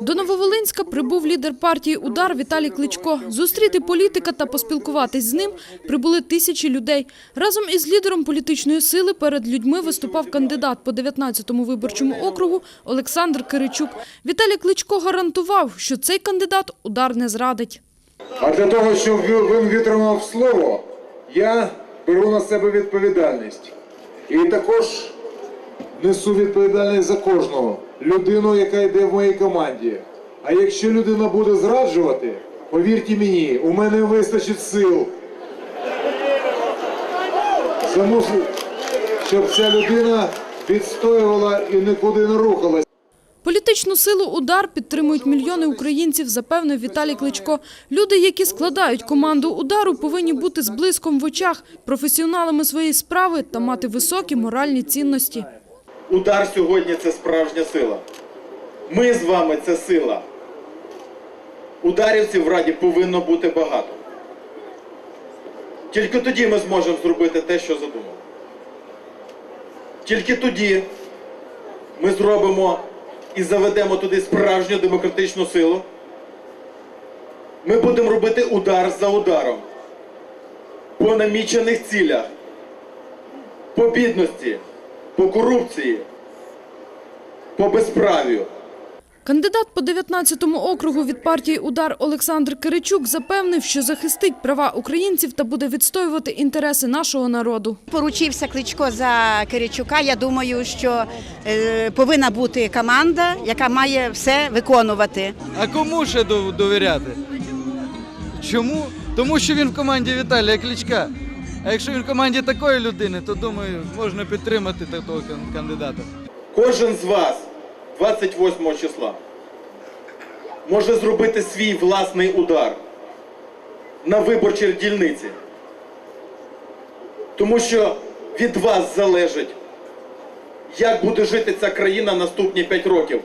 До Нововолинська прибув лідер партії «Удар» Віталій Кличко. Зустріти політика та поспілкуватись з ним прибули тисячі людей. Разом із лідером політичної сили перед людьми виступав кандидат по 19-му виборчому округу Олександр Киричук. Віталій Кличко гарантував, що цей кандидат «Удар» не зрадить. А для того, щоб він витримав слово, я беру на себе відповідальність. І також несу відповідальність за кожного людину, яка йде в моїй команді. А якщо людина буде зраджувати, повірте мені, у мене вистачить сил. Замусив, щоб ця людина відстоювала і нікуди не рухалась. Політичну силу «Удар» підтримують мільйони українців, запевнив Віталій Кличко. Люди, які складають команду «Удару», повинні бути з блиском в очах, професіоналами своєї справи та мати високі моральні цінності. Удар сьогодні це справжня сила. Ми з вами це сила. Ударівців в Раді повинно бути багато. Тільки тоді ми зможемо зробити те, що задумали. Тільки тоді ми зробимо і заведемо туди справжню демократичну силу. Ми будемо робити удар за ударом по намічених цілях, по бідності, по корупції, по безправію. Кандидат по 19-му округу від партії «Удар» Олександр Киричук запевнив, що захистить права українців та буде відстоювати інтереси нашого народу. Поручився Кличко за Киричука. Я думаю, що е, повинна бути команда, яка має все виконувати. А кому ще дов- довіряти? Чому? Тому що він в команді Віталія Кличка. А якщо він в команді такої людини, то думаю, можна підтримати такого кандидата. Кожен з вас 28 числа може зробити свій власний удар на виборчій дільниці. Тому що від вас залежить, як буде жити ця країна наступні 5 років.